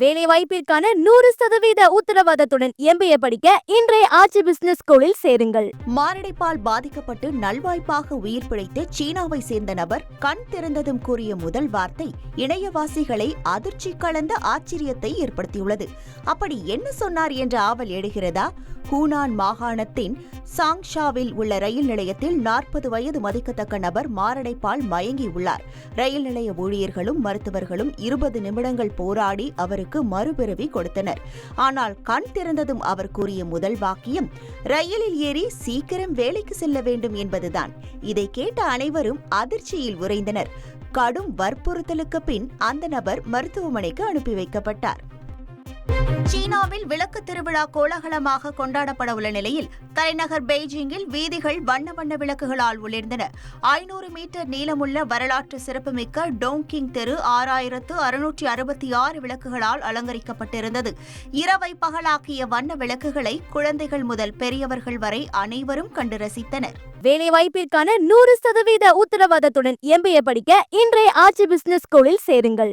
வேலை வாய்ப்பிற்கான நூறு சதவீத உத்தரவாதத்துடன் எம்பிஏ படிக்க இன்றைய ஆட்சி பிசினஸ் ஸ்கூலில் சேருங்கள். மாரடைப்பால் பாதிக்கப்பட்டு நல்வாய்ப்பாக உயிர் பிழைத்த சீனாவை சேர்ந்த நபர் கண் திறந்ததும் கூறிய முதல் வார்த்தை இணையவாசிகளை அதிர்ச்சி கலந்த ஆச்சரியத்தை ஏற்படுத்தியுள்ளது. அப்படி என்ன சொன்னார் என்ற ஆவல் எழுகிறதா? ஹூனான் மாகாணத்தின் சாங்ஷாவில் உள்ள ரயில் நிலையத்தில் நாற்பது வயது மதிக்கத்தக்க நபர் மாரடைப்பால் மயங்கியுள்ளார். ரயில் நிலைய ஊழியர்களும் மருத்துவர்களும் இருபது நிமிடங்கள் போராடி அவருக்கு மறுபிறவி கொடுத்தனர். ஆனால் கண் திறந்ததும் அவர் கூறிய முதல் வாக்கியம் ரயிலில் ஏறி சீக்கிரம் வேலைக்கு செல்ல வேண்டும் என்பதுதான். இதை கேட்ட அனைவரும் அதிர்ச்சியில் உறைந்தனர். கடும் வற்புறுத்தலுக்கு பின் அந்த நபர் மருத்துவமனைக்கு அனுப்பி வைக்கப்பட்டார். சீனாவில் விளக்கு திருவிழா கோலாகலமாக கொண்டாடப்பட உள்ள நிலையில் தலைநகர் பெய்ஜிங்கில் வீதிகள் வண்ண வண்ண விளக்குகளால் ஒளிர்ந்தன. ஐநூறு மீட்டர் நீளமுள்ள வரலாற்று சிறப்புமிக்க டோங்கிங் தெரு ஆறாயிரத்து அறுநூற்றி அறுபத்தி ஆறு விளக்குகளால் அலங்கரிக்கப்பட்டிருந்தது. இரவை பகலாக்கிய வண்ண விளக்குகளை குழந்தைகள் முதல் பெரியவர்கள் வரை அனைவரும் கண்டு ரசித்தனர். வேலைவாய்ப்பிற்கான நூறு சதவீத உத்தரவாதத்துடன் எம்பிஏ படிக்க இன்றைய ஆட்சி பிசினஸ் ஸ்கூலில் சேருங்கள்.